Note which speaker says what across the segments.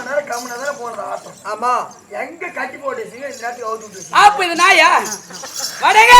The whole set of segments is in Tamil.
Speaker 1: நேரம் தானே ஆட்டம்
Speaker 2: ஆமா.
Speaker 1: எங்க கட்டி போட்டு இந்த நேரத்துக்கு அவுத்து விட்டு
Speaker 3: ஆப்பு இது நாயா? வடங்க.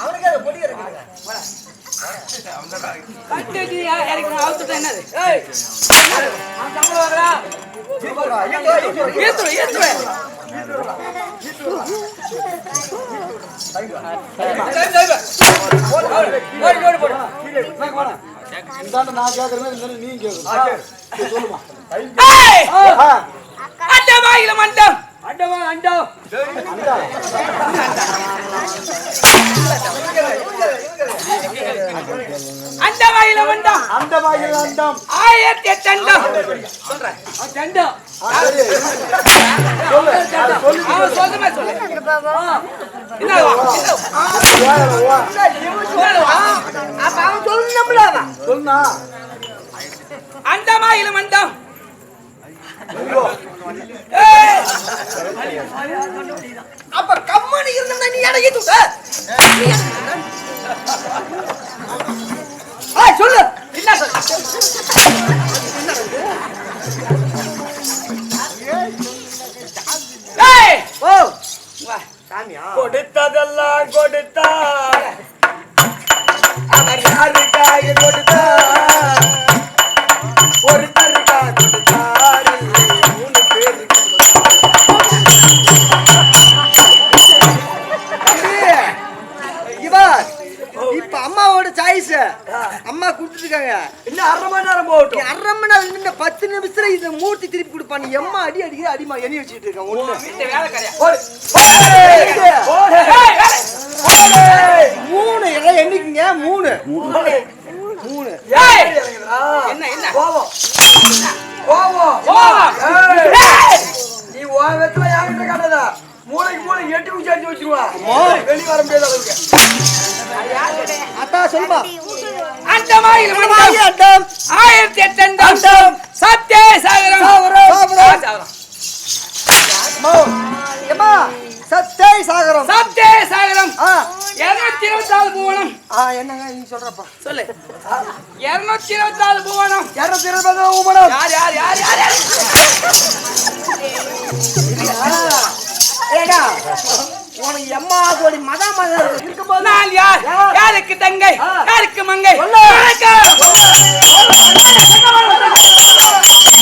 Speaker 2: அவனுக்கு அதை பொடி இருக்குங்க
Speaker 3: கட்டு நீ இறக்கி அவுத்துட்டா என்னது? ஏய் அவன் சம்பளம் வாங்குறா. ஏத்துரு ஏத்துரு ஓடி ஓடி போடு
Speaker 4: நான் கேட்கறேன் நீ கேட்கணும் சொல்லுமா.
Speaker 3: அண்டம் ஆகில மண்டம் அண்டமா அண்டம் ஆகில மண்டம்
Speaker 4: அண்டமாகிற அண்டம்
Speaker 3: ஆயிரத்தி எட்டு அண்டம் சொல்றேன் அவன் சொல்லு
Speaker 1: அப்ப அவன்
Speaker 3: அண்டமா மண்டம்
Speaker 1: அப்ப கம்மனி இருந்தா நீ இறங்கி தூக்க. சொல்லு.
Speaker 3: என்ன
Speaker 2: கொடுத்ததெல்லாம் கொடுத்தார்
Speaker 1: அவர் யாருக்காக கொடுத்தார் கொடுப்பா நீ எம்மா அடி அடிக்கிற அடிமா எண்ணி வச்சுட்டு இருக்க ஒண்ணு மூணு எல்லாம் எண்ணிக்கங்க மூணு மூணு
Speaker 3: என்ன என்ன
Speaker 2: கோவம். ஏய், நீ உன் வெத்துல யார்கிட்ட காட்டாத மூளைக்கு மூளை எட்டு குச்சி அடிச்சு வச்சிருவா வெளிய வர முடியாத அளவுக்கு
Speaker 1: அத்தா சொல்லுமா
Speaker 3: அண்டமா இல மண்டம்
Speaker 1: அண்டம்
Speaker 3: ஆயிரத்தி எட்டு அண்டம் சத்திய சாகரம்.
Speaker 1: சாகரம்.
Speaker 3: சாகரம்.
Speaker 1: ஏமா சத்தை சாகரம்
Speaker 3: சத்திய சாகரம் இருநூத்தி இருபத்தி நாலு பூவனம்
Speaker 1: என்னங்க நீ சொல்றப்பா?
Speaker 3: சொல்லு. இருநூத்தி இருபத்தி நாலு பூவனம்.
Speaker 1: இருநூத்தி இருபது உமனம்
Speaker 3: யார் யார் யார் யார் யார்?
Speaker 1: ஏடா உனக்கு எம்மா கோடி மத மதம் இருக்கும்போது
Speaker 3: நான் யார்? யாருக்கு தங்கை? யாருக்கு மங்கை.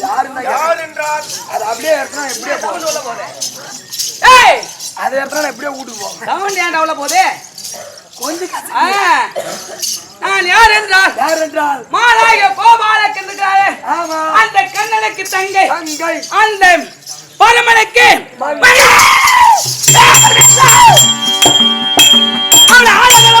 Speaker 3: யார்
Speaker 2: யார் என்றால்? அது அப்படியே இருக்கணும் எப்படியே போகும்
Speaker 3: ஏய்!
Speaker 2: அதை இருக்கணும் எப்படியே வீட்டுக்கு போகும்
Speaker 3: சவுண்ட் போதே
Speaker 2: கொஞ்சம்
Speaker 3: ஆ, நான் யார் என்றால்?
Speaker 2: யார் என்றால்?
Speaker 3: மாலாய கோபாலக் இருக்கிறாரே
Speaker 2: ஆமா.
Speaker 3: அந்த கண்ணனுக்கு தங்கை.
Speaker 2: தங்கை.
Speaker 3: அந்த பரமனுக்கு
Speaker 2: மகன்.
Speaker 3: அவனை ஆளுநரை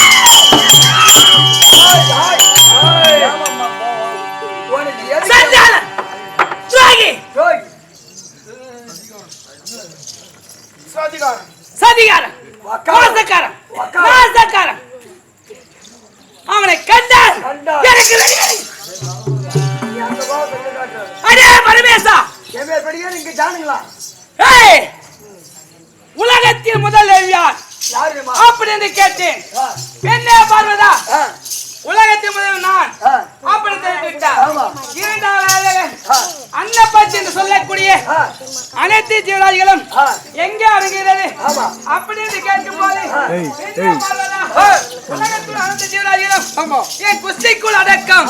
Speaker 2: ஜானுங்களா?
Speaker 3: ஏய் உலகத்தில் முதல் யார்? அப்படின்னு கேட்டேன். பெண்ணே பார்வதா? உலகத்தில் முதல் நான். அப்படி தெரிவித்தார்
Speaker 2: ஆமா.
Speaker 3: இரண்டாவது அன்னப்பச்சு என்று சொல்லக்கூடிய அனைத்து ஜீவராசிகளும்
Speaker 2: ஆ.
Speaker 3: எங்கே
Speaker 2: ஆமா.
Speaker 3: அப்படின்னு கேட்கும் போது உலகத்தில் அனைத்து ஜீவராசிகளும் என் குஸ்திக்குள் அடக்கம்.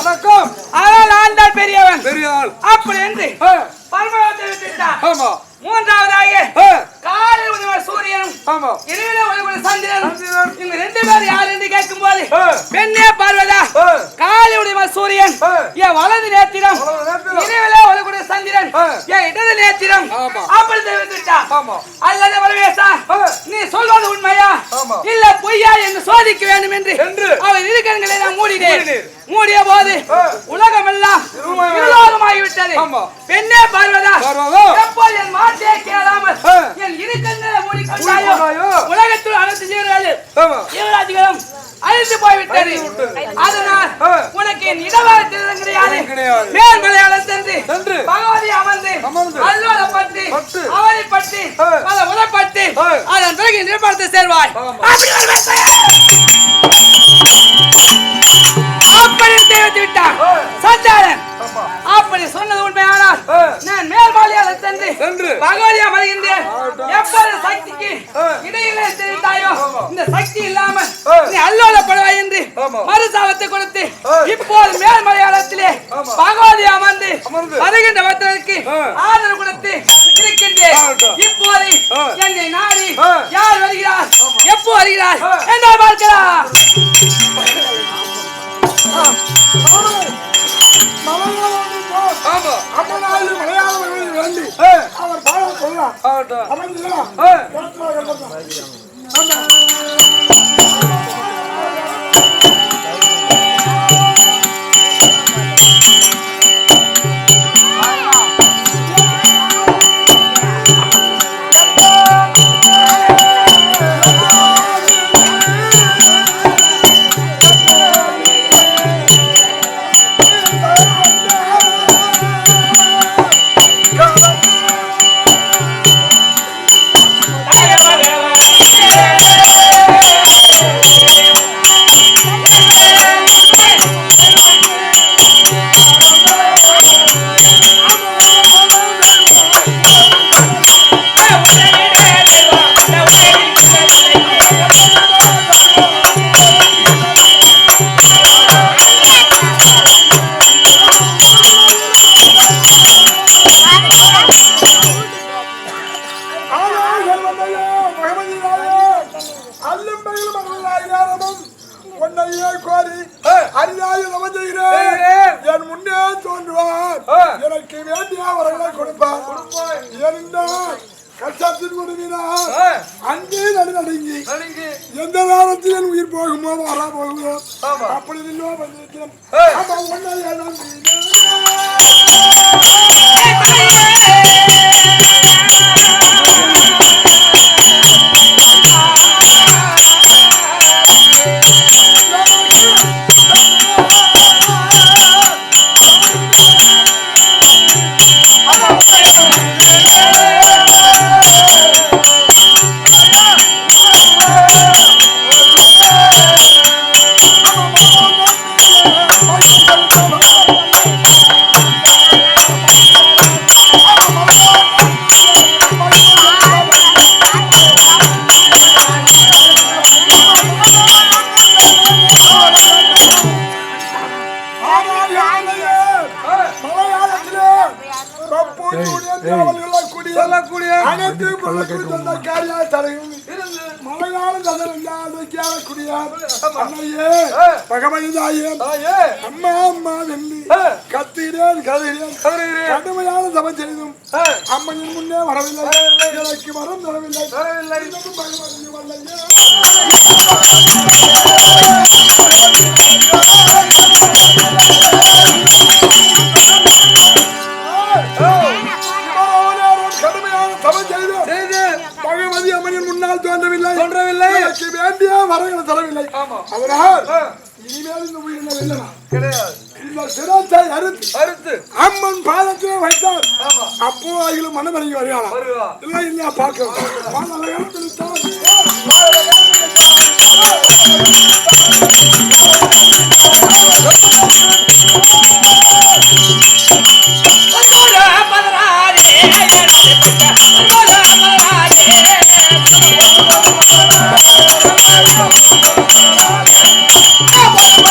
Speaker 3: ஆனால் தான் பெரியவன்.
Speaker 4: பெரிய ஆள்
Speaker 3: அப்படி என்று பரமத்தை விட்டுட்டார்
Speaker 4: ஆமா
Speaker 3: மூன்றாவதாக காலில் உதவ சூரியனும்
Speaker 4: ஆமா
Speaker 3: இரவில. இவங்க ரெண்டு பேரும் யார் என்று கேட்கும் போது. பெண்ணே பார்வதா
Speaker 4: ஆ.
Speaker 3: காலை உடையவ சூரியன். என் வலது நேத்திரம். இரவில ஒளிபுற சந்திரன். என் இடது நேத்திரம். அப்படி தெரிவித்துட்டான். அல்லது. நீ சொல்வது உண்மையா. இல்ல பொய்யா என்று சோதிக்க வேண்டும் என்று. அவர் இருக்கங்களை நான் மூடினேன். மூடிய போது. உலகம் எல்லாம்
Speaker 4: ஆமா.
Speaker 3: பெண்ணே பார்வதா. எப்போது என் வார்த்தையை கேளாமல். என் இருக்கங்களை மூடிக்கொண்டாயோ
Speaker 4: மூடிக்கொண்டாயோ.
Speaker 3: உலகத்தில் அனைத்து ஜீவர்கள் ஜீவராஜிகளும் அழிந்து போய்விட்டது. அதனால். உனக்கு என் இடவாறு தெரிதம் கிடையாது. மேல்மலையாளம் சென்று. பகவதி அமர்ந்து. அல்லோலப்பட்டு
Speaker 4: பட்டு.
Speaker 3: அவதிப்பட்டு
Speaker 4: ஆ.
Speaker 3: பல உடப்பட்டு
Speaker 4: ஆ.
Speaker 3: அதன் பிறகு நிர்பந்தத்தை சேர்வாய்
Speaker 4: ஆமா.
Speaker 3: அப்படி ஒரு வேட்டை. அப்படி தெரிவித்து விட்டான். சஞ்சாரன் அப்படி சொன்னது உண்மையானால். நான் மேல்மாலியால சென்று. பகவதியா
Speaker 4: ஆகட்டும்.
Speaker 3: எப்போது சக்திக்கு. இடையிலே தெரிவித்தாயோ. இந்த சக்தி இல்லாமல். நீ அல்லோலப்படுவாய் என்று. மறுசாபத்தை கொடுத்து. இப்போது மேல்மலையாளத்திலே. பகவதி அமர்ந்து. வருகின்ற பக்தருக்கு
Speaker 4: ஆ.
Speaker 3: ஆதரவு கொடுத்து. இப்போது. என்னை நாடி. யார் வருகிறார்? எப்போ வருகிறார். என்ன
Speaker 4: வேண்டி அவர் சொல்லலாம்
Speaker 2: ஆகட்டும்.
Speaker 4: அரிதாய நம செய்கிறேன் என் முன்னே தோன்றுவார். எனக்கு வேண்டிய அவர்களை கொடுப்பார். இருந்தால் கஷ்டத்தின் முடிவினார் அங்கே நடுநடுங்கி. எந்த நேரத்தில் என் உயிர் போகுமோ வரா போகுமோ அப்படி நில்லோ பண்ணிருக்கிறேன் பகவதிதாயே
Speaker 2: தாயே.
Speaker 4: அம்மா அம்மா வெள்ளி கத்திரேன் கதிரேன் கடுமையான சபை செய்தும். அம்மனின் முன்னே வரவில்லை. எனக்கு வரம் தரவில்லை.
Speaker 2: வரவில்லை.
Speaker 4: அதனால். இனிமேல் இந்த உயிரின வெல்லலாம்
Speaker 2: கிடையாது.
Speaker 4: இந்த சிரத்தை அறுத்து
Speaker 2: அறுத்து.
Speaker 4: அம்மன் பாதத்திலே வைத்தார்.
Speaker 2: ஆமா.
Speaker 4: அப்போ அகிலும் மனமறிஞ்சு வருகிறான்
Speaker 2: வருவா.
Speaker 4: இல்ல இல்ல பார்க்கலாம்.
Speaker 3: அல்லது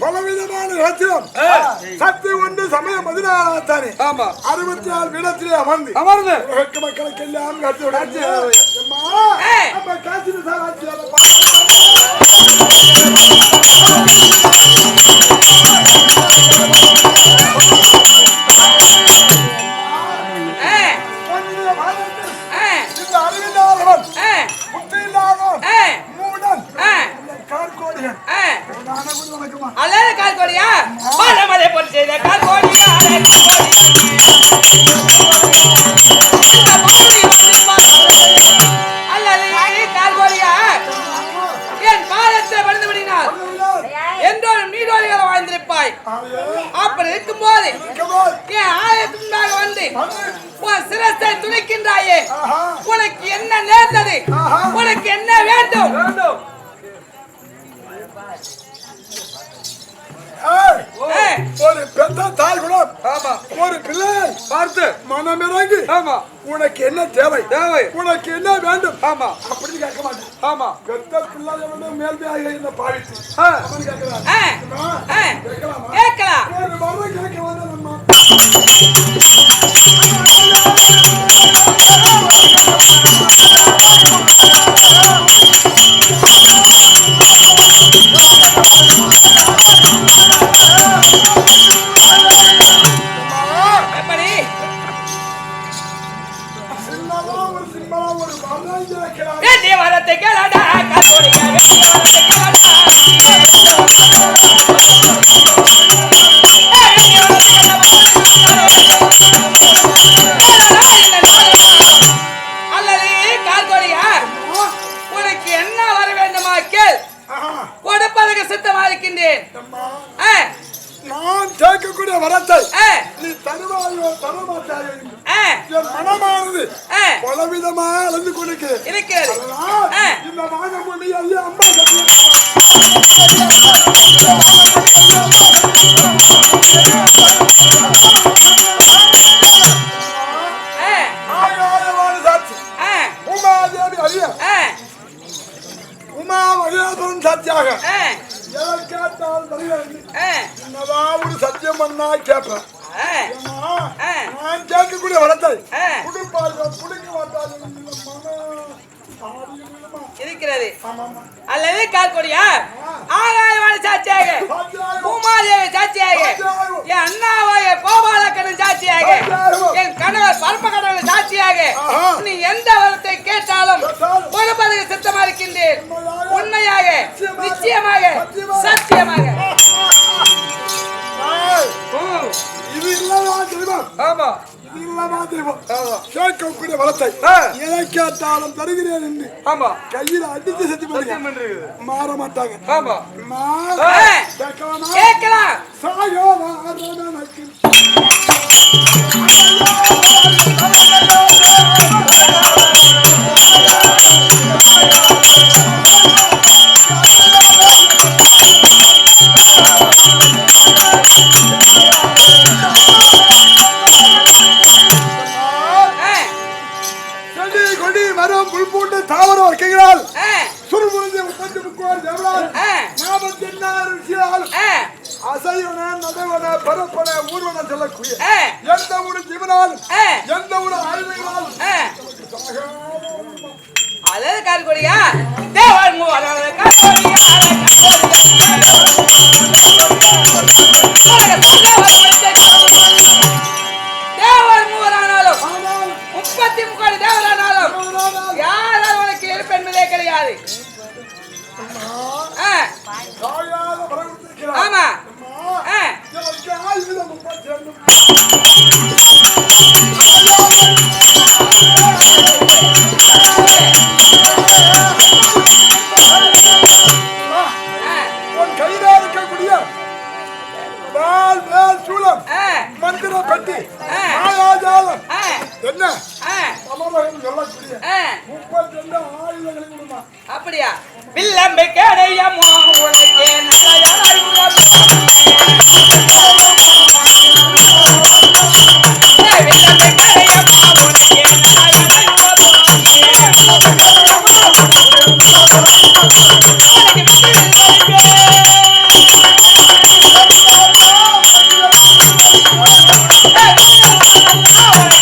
Speaker 4: பலவிதமான ரத்தினம் சக்தி ஒன்று சமயம் பதினாறாத்தானே.
Speaker 2: ஆமா.
Speaker 4: அறுபத்தி ஆறு வீடத்திலே அமர்ந்து.
Speaker 2: அமர்ந்து.
Speaker 4: உலக மக்களுக்கு எல்லாம் காட்சி விடாச்சு சாராட்சி
Speaker 3: உனக்கு என்ன வேண்டும்
Speaker 2: வேண்டும்
Speaker 4: ஏய்,
Speaker 3: ஏய்,
Speaker 4: ஒரு பெத்த தாய் குலம்
Speaker 2: ஆமா.
Speaker 4: ஒரு பிள்ளை.
Speaker 2: பார்த்து.
Speaker 4: மனமிறங்கி.
Speaker 2: ஆமா.
Speaker 4: உனக்கு என்ன தேவை?
Speaker 2: தேவை.
Speaker 4: உனக்கு என்ன வேண்டும்?
Speaker 2: ஆமா.
Speaker 4: அப்படின்னு கேட்க மாட்டேன்.
Speaker 2: ஆமா.
Speaker 4: பெத்த பிள்ளை மேல்மையாக என்ன பாவித்து. அவன் கேட்கிறான். கேட்கலாமா?
Speaker 3: கேட்கலாம்?
Speaker 4: ஒரு கேட்க நம்ம சின்னதா ஒரு சின்னதா ஒரு வரம் கேட்கிறான்
Speaker 3: வேண்டிய வரத்தை கேளாடா கால்கோடியா வேண்டிய வரத்தை கேளாடா ஏய், வேண்டிய வரத்தை கேளாடா.
Speaker 4: சாட்சியாக எதை கேட்டால் வருகிறது ஒரு சத்தியம் பண்ணா கேட்பேன்
Speaker 3: ஏய்,
Speaker 4: ஏன்னா,
Speaker 3: ஏய்.
Speaker 4: நான் கேட்கக்கூடிய வரத்தை
Speaker 3: ஏய்.
Speaker 4: குடுப்பார்கள் மாட்டார்கள்
Speaker 3: இருக்கிறது. அல்லது கால்கொடியா? ஆகாயவான சாட்சியாக. பூமாதேவி சாட்சியாக. என் அண்ணாவாய கோபாலக்கண்ணன் சாட்சியாக.
Speaker 4: என் கணவர் பரம கடவுள் சாட்சியாக நீ
Speaker 2: எந்த
Speaker 4: வரத்தை கேட்டாலும் கொடுப்பதற்கு சித்தமா இருக்கின்றேன் உண்மையாக நிச்சயமாக சத்தியமாக.
Speaker 2: ஆமா.
Speaker 4: நீங்களமா தெய்வம் கேட்கக்கூடிய வளத்தை எதை கேட்டாலும் தருகிறேன் என்று
Speaker 2: ஆமா.
Speaker 4: கையில அடிச்சு
Speaker 2: சத்தியம்
Speaker 4: மாற மாட்டாங்க.
Speaker 2: ஆமா.
Speaker 4: கேட்கலாம்? சாயோ வாரனக்கு தாவரம்
Speaker 3: வருக்கைகளால்
Speaker 4: சுருமுறிஞ்சு முப்பத்திருக்கோர் தேவரால் நாற்பத்தி எண்ணாயிரம் விஷயால் அசைவன நடைவன பரப்பன ஊர்வன சொல்லக்கூடிய எந்த ஒரு
Speaker 3: ஜீவனால்
Speaker 4: எந்த ஒரு
Speaker 3: ஆழ்மைகளால் அதாவது கார்கொடியா தேவாள் மூவாள் கார்கொடியா
Speaker 4: கார்கொடியா கூடாது
Speaker 3: ஆமா.
Speaker 4: மந்திரம்
Speaker 3: பற்றி
Speaker 4: மாயாஜாலம் என்ன? சொல்லக்கூடிய முப்பத்தி ரெண்டு ஆயுதங்களை கொடுமா.
Speaker 3: அப்படியா? வில்லம்பு கடையம்மா உனக்கே
Speaker 1: Hey!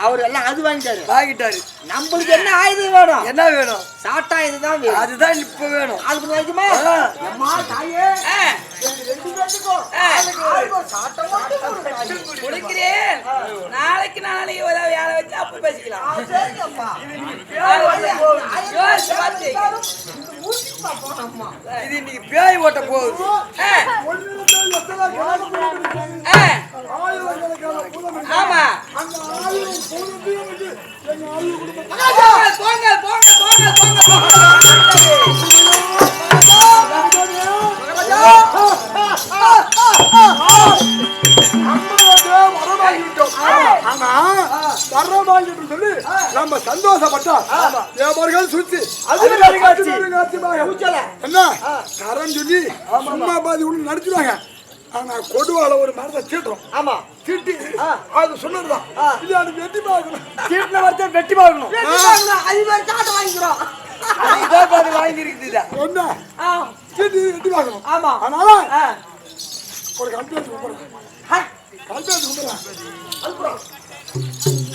Speaker 1: அவர் எல்லாம் அது வாங்கிட்டாரு
Speaker 2: வாங்கிட்டாரு
Speaker 1: நம்மளுக்கு என்ன ஆயுதம் வேணும்
Speaker 2: என்ன வேணும்
Speaker 1: சாட்டா இதுதான் வேணும்
Speaker 2: அதுதான் இப்ப வேணும்
Speaker 1: அதுக்கு வைக்குமா அம்மா தாயே
Speaker 3: நாளைக்கு நாளைக்கு ஒரு வேலை வச்சு அப்ப பேசிக்கலாம்
Speaker 2: இது இன்னைக்கு பேய் ஓட்ட போகுது.
Speaker 3: ஆமா.
Speaker 4: போங்க போங்க போங்க போங்க. நம்ம சந்தோஷப்பட்டா வியாபாரிகள் சுத்தி என்ன? தரம் சொல்லி சும்மா பாதி ஒண்ணு நடிச்சுட்டாங்க ஆனா கொடுவால ஒரு மரத்தை சீட்டுறோம்.
Speaker 1: ஆமா.
Speaker 4: சீட்டி. அது சொன்னதுதான். இது அது வெட்டி பார்க்கணும்.
Speaker 2: சீட்டில் வரத்தை வெட்டி பார்க்கணும்.
Speaker 1: அது மாதிரி காட்டு வாங்கிக்கிறோம்.
Speaker 2: வாங்கிருக்குது
Speaker 4: என்ன? சீட்டி வெட்டி பார்க்கணும்.
Speaker 1: ஆமா.
Speaker 4: அதனால ஒரு கல்பேஜ் கும்பிடுறேன் கல்பேஜ் கும்பிடுறேன் அனுப்புறோம்